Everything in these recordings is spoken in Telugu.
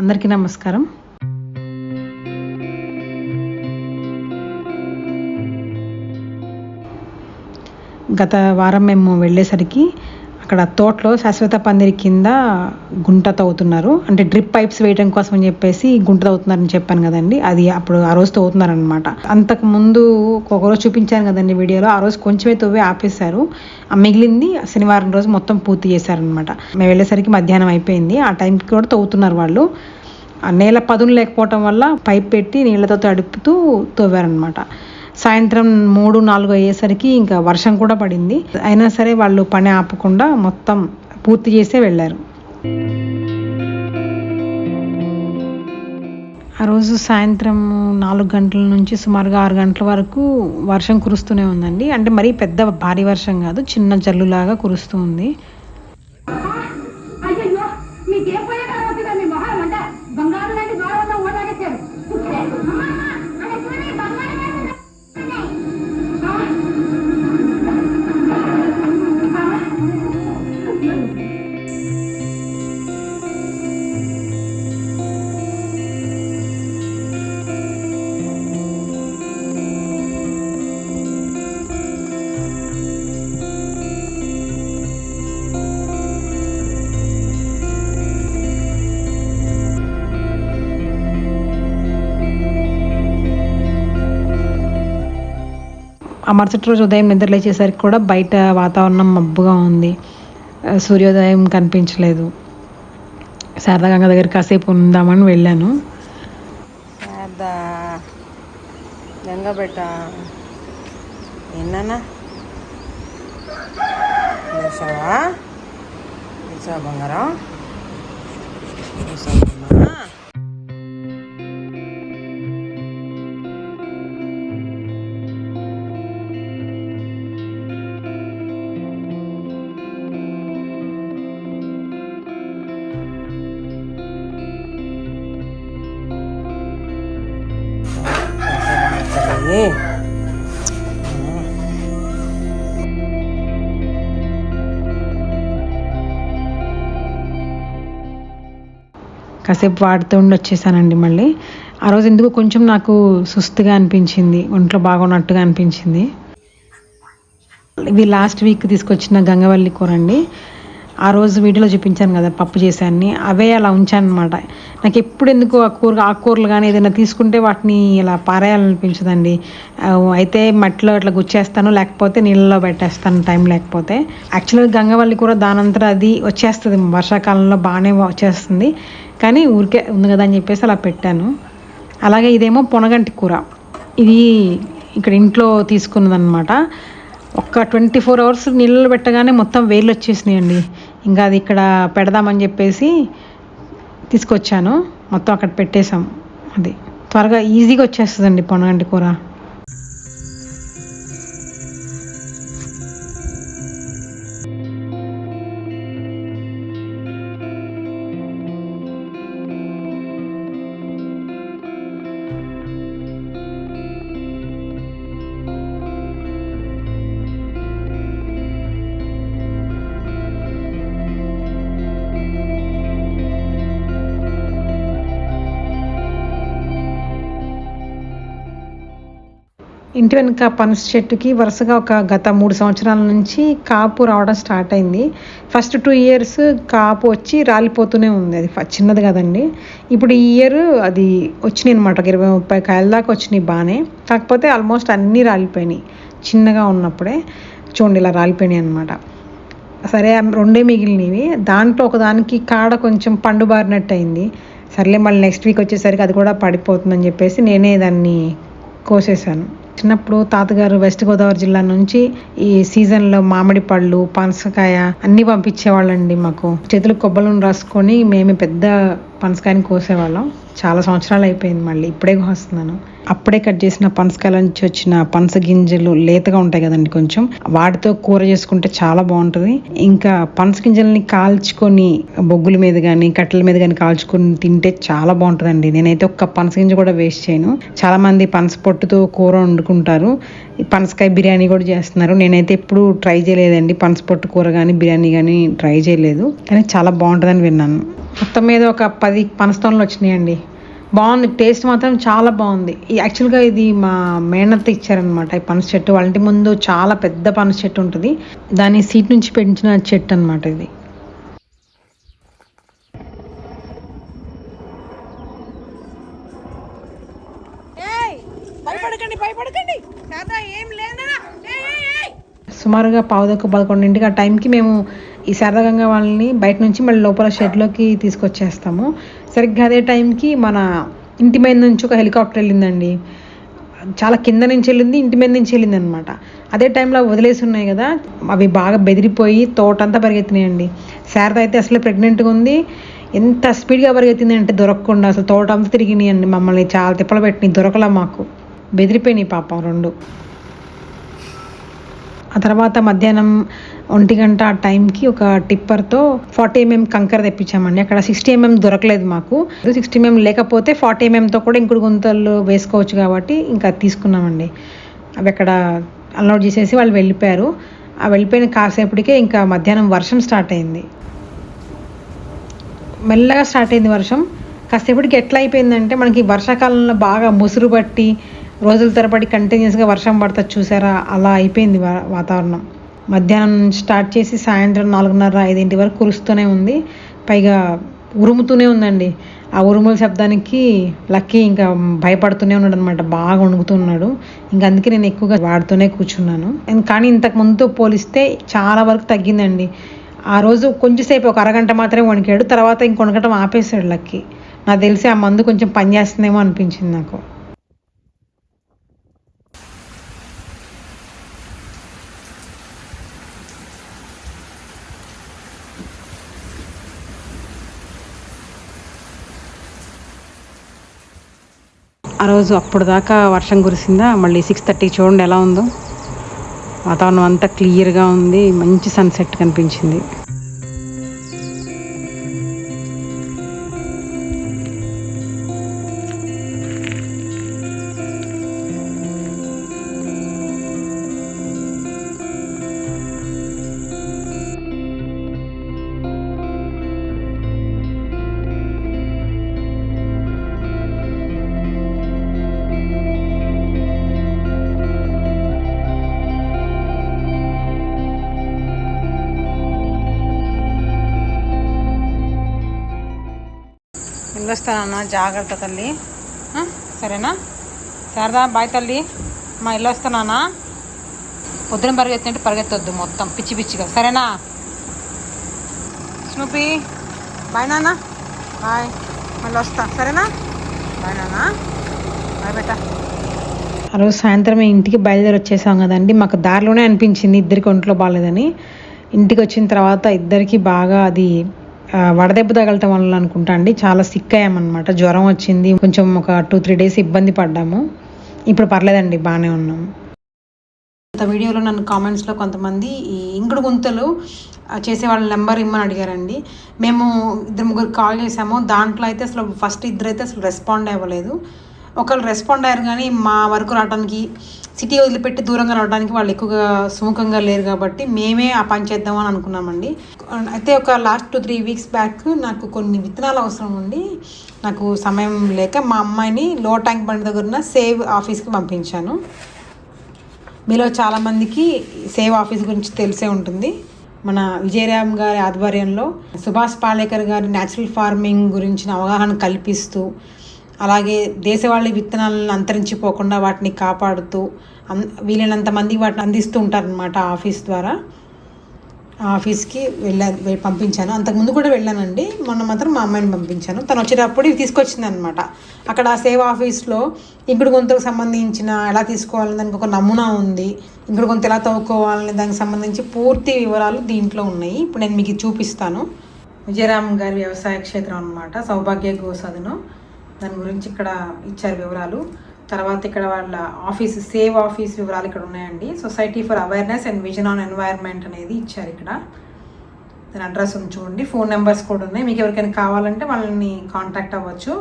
అందరికీ నమస్కారం. గత వారం మేము వెళ్ళేసరికి అక్కడ తోటలో శాశ్వత పందిరి కింద గుంట తవ్వుతున్నారు. అంటే డ్రిప్ పైప్స్ వేయడం కోసం అని చెప్పేసి గుంట తవ్వుతున్నారని చెప్పాను కదండి. అది అప్పుడు ఆ రోజు తవ్వుతున్నారు అనమాట అంతకు ముందు ఒక రోజు చూపించాను కదండి వీడియోలో. ఆ రోజు కొంచెమే తవ్వి ఆపేశారు. ఆ మిగిలింది శనివారం రోజు మొత్తం పూర్తి చేశారనమాట మేము వెళ్ళేసరికి మధ్యాహ్నం అయిపోయింది. ఆ టైంకి కూడా తవ్వుతున్నారు వాళ్ళు. ఆ నేల పదును లేకపోవటం వల్ల పైప్ పెట్టి నీళ్ళతో తడుపుతూ తవ్వారనమాట సాయంత్రం మూడు నాలుగు అయ్యేసరికి ఇంకా వర్షం కూడా పడింది. అయినా సరే వాళ్ళు పని ఆపకుండా మొత్తం పూర్తి చేసే వెళ్ళారు. ఆ రోజు సాయంత్రం నాలుగు గంటల నుంచి సుమారుగా ఆరు గంటల వరకు వర్షం కురుస్తూనే ఉందండి. అంటే మరీ పెద్ద భారీ వర్షం కాదు చిన్న జల్లులాగా కురుస్తూ ఉంది. ఆ మరుసటి రోజు ఉదయం నిద్రలేచేసరికి కూడా బయట వాతావరణం మబ్బుగా ఉంది. సూర్యోదయం కనిపించలేదు. శారదా గంగ దగ్గర కాసేపు ఉందామని వెళ్ళాను. శారదా గంగబెట్ట. ఎన్ననా బంగారం? లేచావమ్మా తల్లి కాసేపు వాడుతూ ఉండి వచ్చేసానండి మళ్ళీ. ఆ రోజు ఎందుకు కొంచెం నాకు సుస్తుగా అనిపించింది ఒంట్లో బాగున్నట్టుగా అనిపించింది. ఇవి లాస్ట్ వీక్ తీసుకొచ్చిన గంగవల్లి కూర అండి. ఆ రోజు వీడియోలో చూపించాను కదా పప్పు చేశాన్ని. అవే అలా ఉంచాను అనమాట నాకు ఎప్పుడు ఎందుకు ఆ కూర ఆకుకూరలు కానీ ఏదైనా తీసుకుంటే వాటిని ఇలా పారేయాలనిపించదండి అయితే మట్టిలో ఇట్లా గుచ్చేస్తాను లేకపోతే నీళ్ళలో పెట్టేస్తాను టైం లేకపోతే. యాక్చువల్గా గంగవల్లి కూర దానంతరం అది వచ్చేస్తుంది. వర్షాకాలంలో బాగానే వచ్చేస్తుంది. కానీ ఊరికే ఉంది కదా అని చెప్పేసి అలా పెట్టాను. అలాగే ఇదేమో పొనగంటి కూర. ఇది ఇక్కడ ఇంట్లో తీసుకున్నదనమాట ఒక ట్వంటీ ఫోర్ అవర్స్ నీళ్ళలో పెట్టగానే మొత్తం వేళ్ళు వచ్చేసినాయండి. ఇంకా అది ఇక్కడ పెడదామని చెప్పేసి తీసుకొచ్చాను. మొత్తం అక్కడ పెట్టేశాం. అది త్వరగా ఈజీగా వచ్చేస్తుందండి పొనగంటి కూర. ఇంటి వెనుక పనస చెట్టుకి వరుసగా ఒక గత మూడు సంవత్సరాల నుంచి కాపు రావడం స్టార్ట్ అయింది. ఫస్ట్ టూ ఇయర్స్ కాపు వచ్చి రాలిపోతూనే ఉంది. అది ఫ- చిన్నది కదండి. ఇప్పుడు ఈ ఇయర్ అది వచ్చినాయి అనమాట ఒక ఇరవై ముప్పై కాయల దాకా వచ్చినాయి బాగానే. కాకపోతే ఆల్మోస్ట్ అన్నీ రాలిపోయినాయి. చిన్నగా ఉన్నప్పుడే చూడండి ఇలా రాలిపోయినాయి అనమాట సరే రెండే మిగిలినవి. దాంట్లో ఒకదానికి కాడ కొంచెం పండు బారినట్టు అయింది. సర్లే మళ్ళీ నెక్స్ట్ వీక్ వచ్చేసరికి అది కూడా పడిపోతుందని చెప్పేసి నేనే దాన్ని కోసేసాను చిన్నప్పుడు తాతగారు వెస్ట్ గోదావరి జిల్లా నుంచి ఈ సీజన్లో మామిడి పళ్ళు పనసకాయ అన్నీ పంపించేవాళ్ళండి మాకు. చేతులు కొబ్బలను రాసుకొని మేము పెద్ద పనసకాయని కోసేవాళ్ళం. చాలా సంవత్సరాలు అయిపోయింది మళ్ళీ. ఇప్పుడే కోస్తున్నాను. అప్పుడే కట్ చేసిన పనసకాయల నుంచి వచ్చిన పనస గింజలు లేతగా ఉంటాయి కదండి కొంచెం. వాటితో కూర చేసుకుంటే చాలా బాగుంటుంది. ఇంకా పనస గింజల్ని కాల్చుకొని బొగ్గుల మీద కానీ కట్టెల మీద కానీ కాల్చుకొని తింటే చాలా బాగుంటుందండి. నేనైతే ఒక్క పనస గింజ కూడా వేస్ట్ చేయను. చాలా మంది పనస పొట్టుతో కూర వండుకుంటారు. పనసకాయ బిర్యానీ కూడా చేస్తున్నారు. నేనైతే ఎప్పుడు ట్రై చేయలేదండి. పనస పొట్టు కూర కానీ బిర్యానీ కానీ ట్రై చేయలేదు. కానీ చాలా బాగుంటుందని విన్నాను. మొత్తం మీద ఒక పది పనస్తోన్లు వచ్చినాయండి. బాగుంది. టేస్ట్ మాత్రం చాలా బాగుంది. యాక్చువల్గా ఇది మా మేనత్త ఇచ్చారనమాట ఈ పనస చెట్టు. వాళ్ళ ఇంటి ముందు చాలా పెద్ద పనస చెట్టు ఉంటుంది. దాని సీట్ నుంచి పెంచిన చెట్టు అనమాట ఇది. సుమారుగా పావుదొక్క పదకొండింటికి ఆ టైంకి మేము ఈ శారదగంగా వాళ్ళని బయట నుంచి మళ్ళీ లోపల షెడ్లోకి తీసుకొచ్చేస్తాము. సరిగ్గా అదే టైంకి మన ఇంటి మీద నుంచి ఒక హెలికాప్టర్ వెళ్ళిందండి. చాలా కింద నుంచి వెళ్ళింది ఇంటి మీద నుంచి వెళ్ళింది అనమాట అదే టైంలో వదిలేసి ఉన్నాయి కదా అవి బాగా బెదిరిపోయి తోటంతా పరిగెత్తినాయండి. శారద అయితే అసలు ప్రెగ్నెంట్గా ఉంది. ఎంత స్పీడ్గా పరిగెత్తింది అంటే దొరకకుండా అసలు తోట అంతా తిరిగినాయండి మమ్మల్ని. చాలా తిప్పలు పెట్టినాయి దొరకలా మాకు. బెదిరిపోయినాయి పాపం రెండు. ఆ తర్వాత మధ్యాహ్నం ఒంటి గంట ఆ టైంకి ఒక టిప్పర్తో ఫార్టీ ఎంఎం కంకర తెప్పించామండి. అక్కడ సిక్స్టీ ఎంఎం దొరకలేదు మాకు. సిక్స్టీ ఎంఎం లేకపోతే ఫార్టీ ఎంఎంతో కూడా ఇంకుడు గుంతలు వేసుకోవచ్చు కాబట్టి ఇంకా తీసుకున్నామండి. అవి అక్కడ అన్లోడ్ చేసేసి వాళ్ళు వెళ్ళిపోయారు. ఆ వెళ్ళిపోయిన కాసేపటికే ఇంకా మధ్యాహ్నం వర్షం స్టార్ట్ అయింది. మెల్లగా స్టార్ట్ అయింది వర్షం. కాసేపటికి ఎట్లా అయిపోయిందంటే మనకి వర్షాకాలంలో బాగా ముసురు పట్టి రోజుల తరబడి కంటిన్యూస్గా వర్షం పడుతుంది చూసారా? అలా అయిపోయింది వా- వాతావరణం. మధ్యాహ్నం స్టార్ట్ చేసి సాయంత్రం నాలుగున్నర ఐదింటి వరకు కురుస్తూనే ఉంది. పైగా ఉరుముతూనే ఉందండి. ఆ ఉరుముల శబ్దానికి లక్కీ ఇంకా భయపడుతూనే ఉన్నాడు అనమాట బాగా వణుకుతున్నాడు ఇంకా అందుకే నేను ఎక్కువగా వాడుతూనే కూర్చున్నాను. కానీ ఇంతకు ముందుతో పోలిస్తే చాలా వరకు తగ్గిందండి. ఆ రోజు కొంచెంసేపు ఒక అరగంట మాత్రమే వణికాడు. తర్వాత ఇంక ఆపేశాడు లక్కీ. నాకు తెలిసి ఆ మందు కొంచెం పనిచేస్తుందేమో అనిపించింది నాకు. ఆ రోజు అప్పుడు దాకా వర్షం కురిసిందా? మళ్ళీ సిక్స్ థర్టీ చూడండి ఎలా ఉందో. వాతావరణం అంతా క్లియర్గా ఉంది. మంచి సన్సెట్ కనిపించింది. వెళ్ళొస్తానన్నా జాగ్రత్త తల్లి. సరేనా? సరదా బాయ్ తల్లి. మా ఇల్లు వస్తానా పొద్దున పరిగెత్తుంటే పరిగెత్తొద్దు మొత్తం. పిచ్చి పిచ్చిగా. సరేనా? స్నూపీ బాయ్ నాన్న. బాయ్. మళ్ళీ వస్తా. సరేనా? బాయ్ నాన్న. బాయ్ బేటా. ఆ రోజు సాయంత్రం ఇంటికి బయలుదేరి వచ్చేసాం కదండి. మాకు దారిలోనే అనిపించింది ఇద్దరికి ఒంట్లో బాగాలేదని. ఇంటికి వచ్చిన తర్వాత ఇద్దరికి బాగా అది వడదెబ్బ తగలటం వల్ల అనుకుంటా అండి. చాలా సిక్ అయ్యామన్నమాట. జ్వరం వచ్చింది. కొంచెం ఒక టూ త్రీ డేస్ ఇబ్బంది పడ్డాము. ఇప్పుడు పర్లేదండి బాగానే ఉన్నాము గత వీడియోలో నన్ను కామెంట్స్లో కొంతమంది ఈ ఇంకుడు గుంతలు చేసే వాళ్ళ నెంబర్ ఇమ్మని అడిగారండి. మేము ఇద్దరు ముగ్గురు కాల్ చేసాము దాంట్లో అయితే అసలు ఫస్ట్ ఇద్దరు అయితే అసలు రెస్పాండ్ అవ్వలేదు. ఒకళ్ళు రెస్పాండ్ అయ్యారు కానీ మా వరకు రావడానికి సిటీ వదిలిపెట్టి దూరంగా రావడానికి వాళ్ళు ఎక్కువగా సుముఖంగా లేరు కాబట్టి మేమే ఆ పని చేద్దామని అనుకున్నామండి. అయితే ఒక last two three weeks back నాకు కొన్ని విత్తనాలు అవసరం ఉండి నాకు సమయం లేక మా అమ్మాయిని లో ట్యాంక్ బండి దగ్గర ఉన్న సేవ్ ఆఫీస్కి పంపించాను. మీలో చాలామందికి సేవ్ ఆఫీస్ గురించి తెలిసే ఉంటుంది. మన విజయరామ్ గారి ఆధ్వర్యంలో సుభాష్ పాలేకర్ గారి న్యాచురల్ ఫార్మింగ్ గురించిన అవగాహన కల్పిస్తూ అలాగే దేశవాళీ విత్తనాలను అంతరించిపోకుండా వాటిని కాపాడుతూ అన్ వీలైనంత మంది వాటిని అందిస్తూ ఉంటారనమాట ఆఫీస్ ద్వారా. ఆఫీస్కి వెళ్ళా పంపించాను. అంతకుముందు కూడా వెళ్ళానండి. మొన్న మాత్రం మా అమ్మాయిని పంపించాను. తను వచ్చేటప్పుడు ఇవి తీసుకొచ్చింది అనమాట అక్కడ ఆ సేవ ఆఫీస్లో ఇంకుడు గొంతుకు సంబంధించిన ఎలా తీసుకోవాలని దానికి ఒక నమూనా ఉంది. ఇంకుడు గొంతు ఎలా తవ్వుకోవాలని దానికి సంబంధించి పూర్తి వివరాలు దీంట్లో ఉన్నాయి. ఇప్పుడు నేను మీకు చూపిస్తాను. విజయరామ్ గారి వ్యవసాయ క్షేత్రం అనమాట సౌభాగ్య గోసదనం. దాని గురించి ఇక్కడ ఇచ్చారు వివరాలు. తర్వాత ఇక్కడ వాళ్ళ ఆఫీస్ సేవ్ ఆఫీస్ వివరాలు ఇక్కడ ఉన్నాయండి. Society for awareness and vision on environment అనేది ఇచ్చారు ఇక్కడ. దాని అడ్రస్ ఉంది చూడండి. ఫోన్ నెంబర్స్ కూడా ఉన్నాయి. మీకు ఎవరికైనా కావాలంటే వాళ్ళని కాంటాక్ట్ అవ్వచ్చు.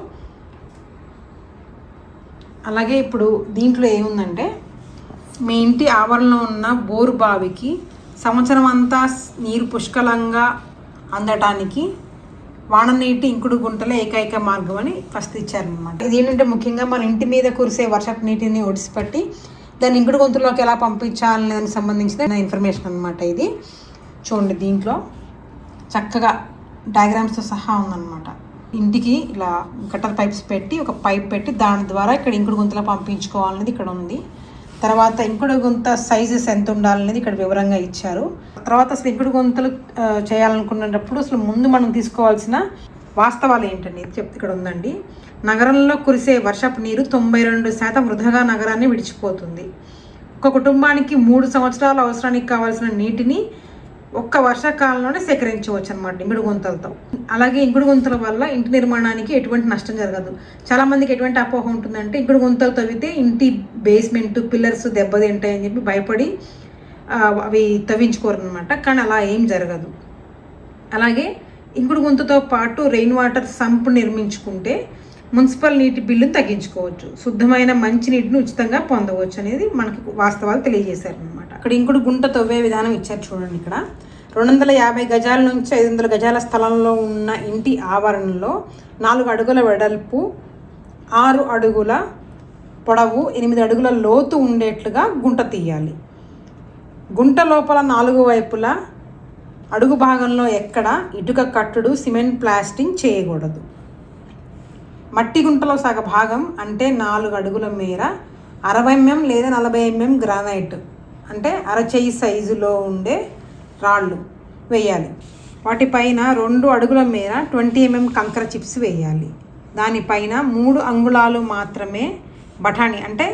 అలాగే ఇప్పుడు దీంట్లో ఏముందంటే మీ ఇంటి ఆవరణలో ఉన్న బోరు బావికి సంవత్సరం అంతా నీరు పుష్కలంగా అందటానికి వాననీటి ఇంకుడు గుంటలే ఏకైక మార్గం అని ఫస్ట్ ఇచ్చారనమాట ఇది ఏంటంటే ముఖ్యంగా మన ఇంటి మీద కురిసే వర్షపు నీటిని ఒడిసిపెట్టి దాన్ని ఇంకుడు గుంతలోకి ఎలా పంపించాలనే దానికి సంబంధించిన ఇన్ఫర్మేషన్ అనమాట ఇది. చూడండి దీంట్లో చక్కగా డయాగ్రామ్స్తో సహా ఉందన్నమాట. ఇంటికి ఇలా గటర్ పైప్స్ పెట్టి ఒక పైప్ పెట్టి దాని ద్వారా ఇక్కడ ఇంకుడు గుంతలో పంపించుకోవాలనేది ఇక్కడ ఉంది. తర్వాత ఇంకుడు గుంత సైజెస్ ఎంత ఉండాలనేది ఇక్కడ వివరంగా ఇచ్చారు. తర్వాత అసలు ఇంకుడు గుంతలు చేయాలనుకునేటప్పుడు చేయాలనుకున్నప్పుడు అసలు ముందు మనం తీసుకోవాల్సిన వాస్తవాలు ఏంటండి? చెప్తే ఇక్కడ ఉందండి. నగరంలో కురిసే వర్షపు నీరు తొంభై రెండు శాతం వృధాగా నగరాన్ని విడిచిపోతుంది. ఒక కుటుంబానికి మూడు సంవత్సరాల అవసరానికి కావాల్సిన నీటిని ఒక్క వర్షాకాలంలోనే సేకరించవచ్చు అనమాట ఇంకుడు గుంతలతో అలాగే ఇంకుడు గుంతల వల్ల ఇంటి నిర్మాణానికి ఎటువంటి నష్టం జరగదు. చాలా మందికి ఎటువంటి అపోహ ఉంటుందంటే ఇంకుడు గుంతలు తవ్వితే ఇంటి బేస్మెంట్ పిల్లర్స్ దెబ్బతింటాయని చెప్పి భయపడి అవి తవ్వించుకోరు అనమాట కానీ అలా ఏం జరగదు. అలాగే ఇంకుడు గుంతతో పాటు రెయిన్ వాటర్ సంప్ నిర్మించుకుంటే మున్సిపల్ నీటి బిల్లును తగ్గించుకోవచ్చు. శుద్ధమైన మంచి నీటిని ఉచితంగా పొందవచ్చు అనేది మనకి వాస్తవాలు తెలియజేశారు అక్కడ ఇంకుడు గుంట తవ్వే విధానం ఇచ్చారు చూడండి ఇక్కడ. రెండు వందల యాభై గజాల నుంచి ఐదు వందల గజాల స్థలంలో ఉన్న ఇంటి ఆవరణలో నాలుగు అడుగుల వెడల్పు ఆరు అడుగుల పొడవు ఎనిమిది అడుగుల లోతు ఉండేట్లుగా గుంట తీయాలి. గుంట లోపల నాలుగు వైపులా అడుగు భాగంలో ఎక్కడ ఇటుక కట్టుడు సిమెంట్ ప్లాస్టింగ్ చేయకూడదు. మట్టి గుంటలో సగ భాగం అంటే నాలుగు అడుగుల మేర అరవై ఎంఎం లేదా నలభై ఎంఎం గ్రానైట్. అంటే అరచేయి సైజులో ఉండే రాళ్ళు వేయాలి. వాటిపైన రెండు అడుగుల మేర ట్వంటీ ఎంఎం కంకర చిప్స్ వేయాలి. దానిపైన మూడు అంగుళాలు మాత్రమే బఠానీ అంటే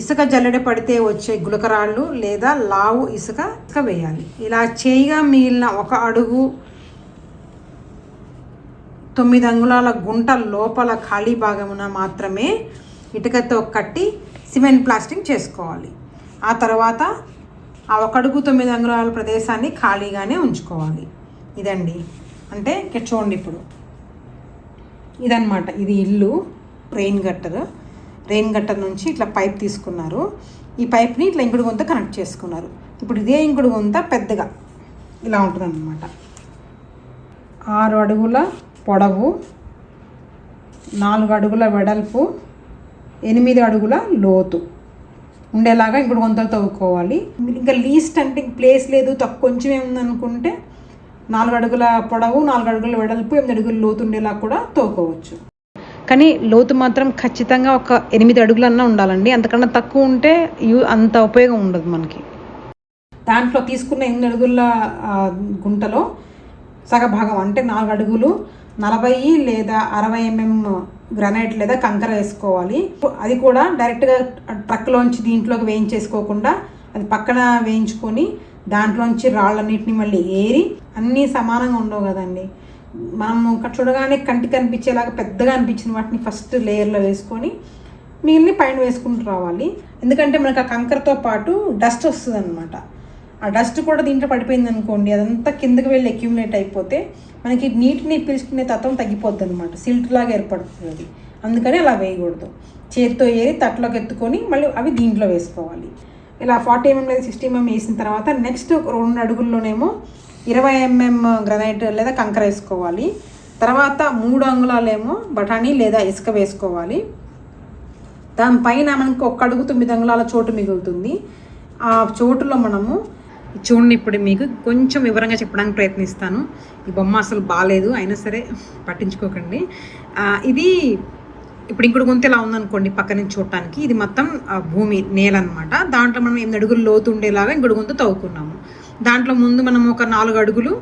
ఇసుక జల్లెడ పడితే వచ్చే గులకరాళ్ళు లేదా లావు ఇసుక ఇసుక వేయాలి. ఇలా చేయిగా మిగిలిన ఒక అడుగు తొమ్మిది అంగుళాల గుంట లోపల ఖాళీ భాగమున మాత్రమే ఇటుకతో కట్టి సిమెంట్ ప్లాస్టింగ్ చేసుకోవాలి. ఆ తర్వాత ఆ ఒక అడుగు తొమ్మిది అంగుళాల ప్రదేశాన్ని ఖాళీగానే ఉంచుకోవాలి. ఇదండి. అంటే ఇక్కడ చూడండి ఇప్పుడు. ఇదన్నమాట. ఇది ఇల్లు రెయిన్ గట్టర్. రెయిన్ గట్టర్ నుంచి ఇట్లా పైప్ తీసుకున్నారు. ఈ పైప్ని ఇట్లా ఇంకుడు గుంత కనెక్ట్ చేసుకున్నారు. ఇప్పుడు ఇదే ఇంకుడు గుంత పెద్దగా ఇలా ఉంటుంది ఆరు అడుగుల పొడవు నాలుగు అడుగుల వెడల్పు ఎనిమిది అడుగుల లోతు. ఉండేలాగా ఇప్పుడు వంతలు తవ్వుకోవాలి. ఇంకా లీస్ట్ అంటే ప్లేస్ లేదు తక్కువ కొంచెం ఏముందనుకుంటే నాలుగు అడుగుల పొడవు నాలుగు అడుగుల వెడల్పు ఎనిమిది అడుగుల లోతు ఉండేలా కూడా తవ్వుకోవచ్చు. కానీ లోతు మాత్రం ఖచ్చితంగా ఒక ఎనిమిది అడుగులన్నా ఉండాలండి. అంతకన్నా తక్కువ ఉంటే యూ అంత ఉపయోగం ఉండదు మనకి. దాంట్లో తీసుకున్న ఎనిమిది అడుగుల గుంటలో సగభాగం అంటే నాలుగు అడుగులు నలభై లేదా అరవై ఎంఎం గ్రనైట్ లేదా కంకర వేసుకోవాలి. అది కూడా డైరెక్ట్గా ట్రక్లోంచి దీంట్లోకి వేయించేసుకోకుండా అది పక్కన వేయించుకొని దాంట్లోంచి రాళ్ళన్నిటిని మళ్ళీ ఏరి అన్నీ సమానంగా ఉండవు కదండి. మనము చూడగానే కంటికి కనిపించేలాగా పెద్దగా అనిపించిన వాటిని ఫస్ట్ లేయర్లో వేసుకొని మిగిలిన పైన వేసుకుంటూ రావాలి. ఎందుకంటే మనకు ఆ కంకరతో పాటు డస్ట్ వస్తుంది అనమాట ఆ డస్ట్ కూడా దీంట్లో పడిపోయింది అనుకోండి అదంతా కిందకి వెళ్ళి అక్యూములేట్ అయిపోతే మనకి నీటిని పీల్చుకునే తత్వం తగ్గిపోద్ది అనమాట సిల్ట్ లాగా ఏర్పడుతుంది. అది అందుకని అలా వేయకూడదు. చేతితో ఏరి తట్టలోకి ఎత్తుకొని మళ్ళీ అవి దీంట్లో వేసుకోవాలి. ఇలా ఫార్టీ ఎంఎం లేదా సిక్స్టీ ఎంఎం వేసిన తర్వాత నెక్స్ట్ రెండు అడుగుల్లోనేమో ఇరవై ఎంఎం గ్రనైట్ లేదా కంకర వేసుకోవాలి. తర్వాత మూడు అంగుళాలేమో బఠానీ లేదా ఇసుక వేసుకోవాలి. దానిపైన మనకి ఒక్క అడుగు తొమ్మిది అంగుళాల చోటు మిగులుతుంది. ఆ చోటులో మనము చూడండి ఇప్పుడు మీకు కొంచెం వివరంగా చెప్పడానికి ప్రయత్నిస్తాను. ఈ బొమ్మ అసలు బాగాలేదు అయినా సరే పట్టించుకోకండి. ఇది ఇప్పుడు ఇంకుడు గుంత ఇలా ఉందనుకోండి పక్క నుంచి చూడటానికి. ఇది మొత్తం భూమి నేల అనమాట దాంట్లో మనం ఎనిమిది అడుగులు లోతు ఉండేలాగా ఇంకుడు గుంత తవ్వుకున్నాము. దాంట్లో ముందు మనం ఒక నాలుగు అడుగులు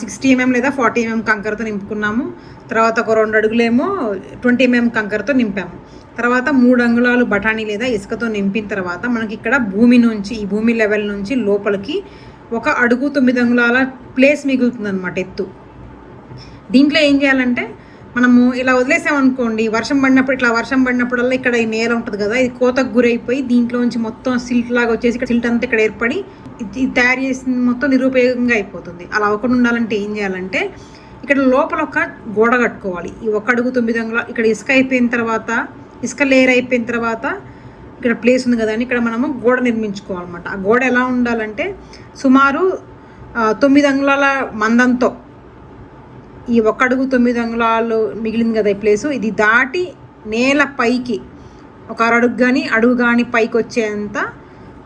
సిక్స్టీ ఎంఎం లేదా ఫార్టీ ఎంఎం కంకరతో నింపుకున్నాము. తర్వాత ఒక రెండు అడుగులేమో ట్వంటీ ఎంఎం కంకరతో నింపాము. తర్వాత మూడు అంగుళాలు బఠానీ లేదా ఇసుకతో నింపిన తర్వాత మనకి ఇక్కడ భూమి నుంచి ఈ భూమి లెవెల్ నుంచి లోపలికి ఒక అడుగు తొమ్మిది అంగుళాల ప్లేస్ మిగులుతుంది అనమాట ఎత్తు. దీంట్లో ఏం చేయాలంటే మనము ఇలా వదిలేసామనుకోండి వర్షం పడినప్పుడు ఇట్లా వర్షం పడినప్పుడల్లా ఇక్కడ ఈ నేల ఉంటుంది కదా ఇది కోతకు గురైపోయి దీంట్లోంచి మొత్తం సిల్ట్ లాగా వచ్చేసి ఇక్కడ సిల్ట్ అంతా ఇక్కడ ఏర్పడి ఇది తయారు చేసింది మొత్తం నిరుపయోగంగా అయిపోతుంది. అలా అవ్వకుండా ఉండాలంటే ఏం చేయాలంటే ఇక్కడ లోపల ఒక గోడ కట్టుకోవాలి. ఈ ఒక అడుగు తొమ్మిది అంగుళాలు ఇక్కడ ఇసుక అయిపోయిన తర్వాత ఇసుక లేయర్ అయిపోయిన తర్వాత ఇక్కడ ప్లేస్ ఉంది కదా అని ఇక్కడ మనము గోడ నిర్మించుకోవాలన్నమాట. ఆ గోడ ఎలా ఉండాలంటే సుమారు తొమ్మిది అంగుళాల మందంతో ఈ ఒక అడుగు తొమ్మిది అంగుళాలు మిగిలింది కదా ఈ ప్లేసు ఇది దాటి నేల పైకి ఒక అరడుగు కానీ అడుగు కానీ పైకి వచ్చేంత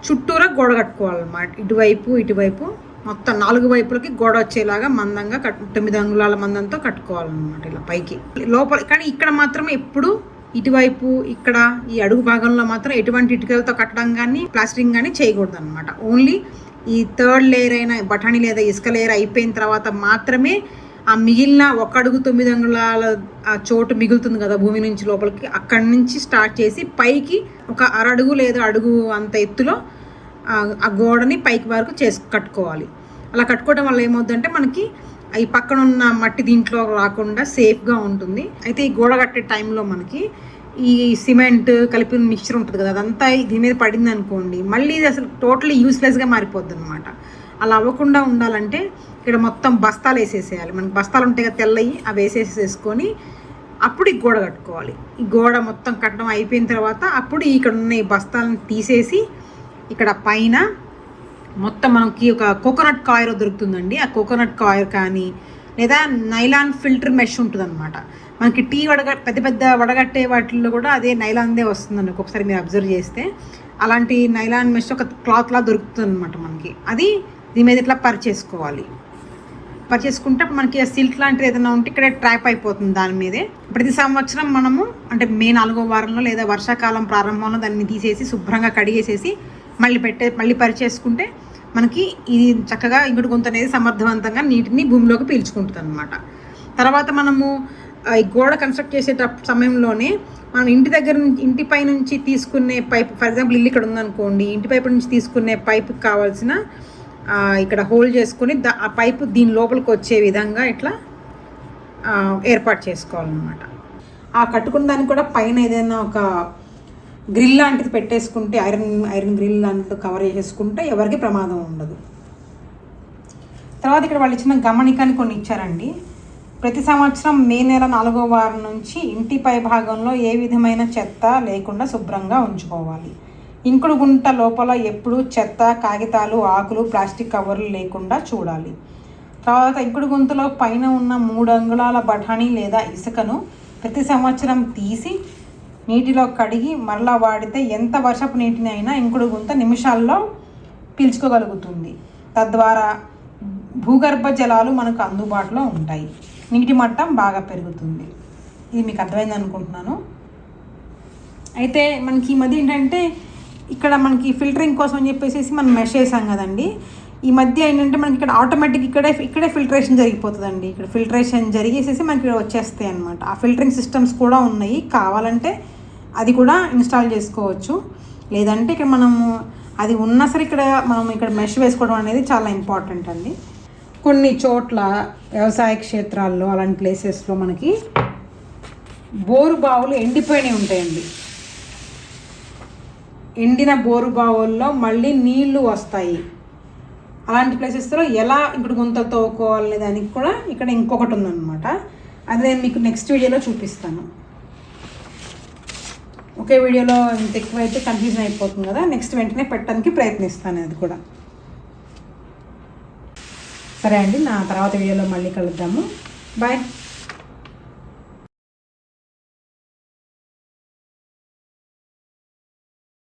చుట్టూరా గోడ కట్టుకోవాలన్నమాట. ఇటువైపు ఇటువైపు మొత్తం నాలుగు వైపులకి గోడ వచ్చేలాగా మందంగా కట్ తొమ్మిది అంగుళాల మందంతో కట్టుకోవాలన్నమాట ఇలా పైకి. లోపల కానీ ఇక్కడ మాత్రం ఎప్పుడు ఇటువైపు ఇక్కడ ఈ అడుగు భాగంలో మాత్రం ఎటువంటి ఇటుకలతో కట్టడం కానీ ప్లాస్టరింగ్ కానీ చేయకూడదు అనమాట ఓన్లీ ఈ థర్డ్ లేయర్ అయిన బఠానీ లేదా ఇసుక లేయర్ అయిపోయిన తర్వాత మాత్రమే ఆ మిగిలిన ఒక అడుగు తొమ్మిది అంగుళాల ఆ చోటు మిగులుతుంది కదా భూమి నుంచి లోపలికి అక్కడి నుంచి స్టార్ట్ చేసి పైకి ఒక అరడుగు లేదా అడుగు అంత ఎత్తులో ఆ- ఆ గోడని పైకి వరకు చేసి కట్టుకోవాలి. అలా కట్టుకోవడం వల్ల ఏమవుతుందంటే మనకి ఈ పక్కన ఉన్న మట్టి దీంట్లో రాకుండా సేఫ్గా ఉంటుంది. అయితే ఈ గోడ కట్టే టైంలో మనకి ఈ సిమెంట్ కలిపిన మిక్చర్ ఉంటుంది కదా అదంతా దీని మీద పడింది అనుకోండి మళ్ళీ ఇది అసలు టోటలీ యూస్లెస్గా మారిపోద్ది అనమాట అలా అవ్వకుండా ఉండాలంటే ఇక్కడ మొత్తం బస్తాలు వేసేసేయాలి. మనకి బస్తాలు ఉంటాయి కదా తెల్లయి అవి వేసేసేసుకొని అప్పుడు ఈ గోడ కట్టుకోవాలి. ఈ గోడ మొత్తం కట్టడం అయిపోయిన తర్వాత అప్పుడు ఇక్కడ ఉన్న ఈ బస్తాలను తీసేసి ఇక్కడ పైన మొత్తం మనకి ఒక కోకోనట్ కాయర్ దొరుకుతుందండి. ఆ కోకోనట్ కాయర్ కానీ లేదా నైలాన్ ఫిల్టర్ మెష్ ఉంటుంది అనమాట మనకి టీ వడగ పెద్ద పెద్ద వడగట్టే వాటిల్లో కూడా అదే నైలాన్దే వస్తుందండి ఒక్కొక్కసారి మీరు అబ్జర్వ్ చేస్తే. అలాంటి నైలాన్ మెష్ ఒక క్లాత్లా దొరుకుతుంది అనమాట మనకి. అది దీని మీద ఇట్లా పరిచేసుకోవాలి. పరిచేసుకుంటే అప్పుడు మనకి సిల్క్ లాంటిది ఏదైనా ఉంటే ఇక్కడ ట్రాప్ అయిపోతుంది దాని మీదే. ప్రతి సంవత్సరం మనము అంటే మే నాలుగో వారంలో లేదా వర్షాకాలం ప్రారంభంలో దాన్ని తీసేసి శుభ్రంగా కడిగేసేసి మళ్ళీ పెట్టే మళ్ళీ పరిచేసుకుంటే మనకి ఇది చక్కగా ఇంకుడు గొంతు అనేది సమర్థవంతంగా నీటిని భూమిలోకి పీల్చుకుంటుంది అనమాట తర్వాత మనము ఈ గోడ కన్స్ట్రక్ట్ చేసే సమయంలోనే మనం ఇంటి దగ్గర నుంచి ఇంటిపై నుంచి తీసుకునే పైప్ ఫర్ ఎగ్జాంపుల్ ఇల్లు ఇక్కడ ఉందనుకోండి ఇంటి పైపు నుంచి తీసుకునే పైపు కావాల్సిన ఇక్కడ హోల్డ్ చేసుకుని ఆ పైపు దీని లోపలికి వచ్చే విధంగా ఇట్లా ఏర్పాటు చేసుకోవాలన్నమాట. ఆ కట్టుకున్న దానికి కూడా పైన ఏదైనా ఒక గ్రిల్ లాంటిది పెట్టేసుకుంటే ఐరన్ ఐరన్ గ్రిల్ లాంటిది కవర్ చేసేసుకుంటే ఎవరికి ప్రమాదం ఉండదు. తర్వాత ఇక్కడ వాళ్ళు ఇచ్చిన గమనికని కొన్ని ఇచ్చారండి. ప్రతి సంవత్సరం మే నెల నాలుగో వారం నుంచి ఇంటి పై భాగంలో ఏ విధమైన చెత్త లేకుండా శుభ్రంగా ఉంచుకోవాలి. ఇంకుడు గుంట లోపల ఎప్పుడూ చెత్త కాగితాలు ఆకులు ప్లాస్టిక్ కవర్లు లేకుండా చూడాలి. తర్వాత ఇంకుడు గుంతలో పైన ఉన్న మూడు అంగుళాల బఠానీ లేదా ఇసుకను ప్రతి సంవత్సరం తీసి నీటిలో కడిగి మరలా వాడితే ఎంత వర్షపు నీటిని అయినా ఇంకుడు గుంత నిమిషాల్లో పీల్చుకోగలుగుతుంది. తద్వారా భూగర్భ జలాలు మనకు అందుబాటులో ఉంటాయి. నీటి మట్టం బాగా పెరుగుతుంది. ఇది మీకు అర్థమైంది అనుకుంటున్నాను అయితే మనకి ఈ మధ్య ఏంటంటే ఇక్కడ మనకి ఫిల్టరింగ్ కోసం అని చెప్పేసి మనం మెష్ చేసాం కదండి. ఈ మధ్య ఏంటంటే మనకి ఇక్కడ ఆటోమేటిక్ ఇక్కడే ఇక్కడే ఫిల్టరేషన్ జరిగిపోతుందండి. ఇక్కడ ఫిల్టరేషన్ జరిగేసేసి మనకి ఇక్కడ వచ్చేస్తాయి అనమాట ఆ ఫిల్టరింగ్ సిస్టమ్స్ కూడా ఉన్నాయి. కావాలంటే అది కూడా ఇన్స్టాల్ చేసుకోవచ్చు. లేదంటే ఇక్కడ మనము అది ఉన్నా సరే ఇక్కడ మనం ఇక్కడ మెష్ వేసుకోవడం అనేది చాలా ఇంపార్టెంట్ అండి. కొన్ని చోట్ల వ్యవసాయ క్షేత్రాల్లో అలాంటి ప్లేసెస్లో మనకి బోరు బావులు ఎండిపోయినవి ఉంటాయండి. ఎండిన బోరు బావుల్లో మళ్ళీ నీళ్ళు వస్తాయి. అలాంటి ప్లేసెస్లో ఎలా ఇప్పుడు గుంత తోకోవాలనే దానికి కూడా ఇక్కడ ఇంకొకటి ఉందన్నమాట. అది నేను మీకు నెక్స్ట్ వీడియోలో చూపిస్తాను. ఒకే వీడియోలో ఇంత ఎక్కువైతే కన్ఫ్యూజన్ అయిపోతుంది కదా నెక్స్ట్ వెంటనే పెట్టడానికి ప్రయత్నిస్తాను అది కూడా. సరే అండి నా తర్వాత వీడియోలో మళ్ళీ కలుద్దాము. బాయ్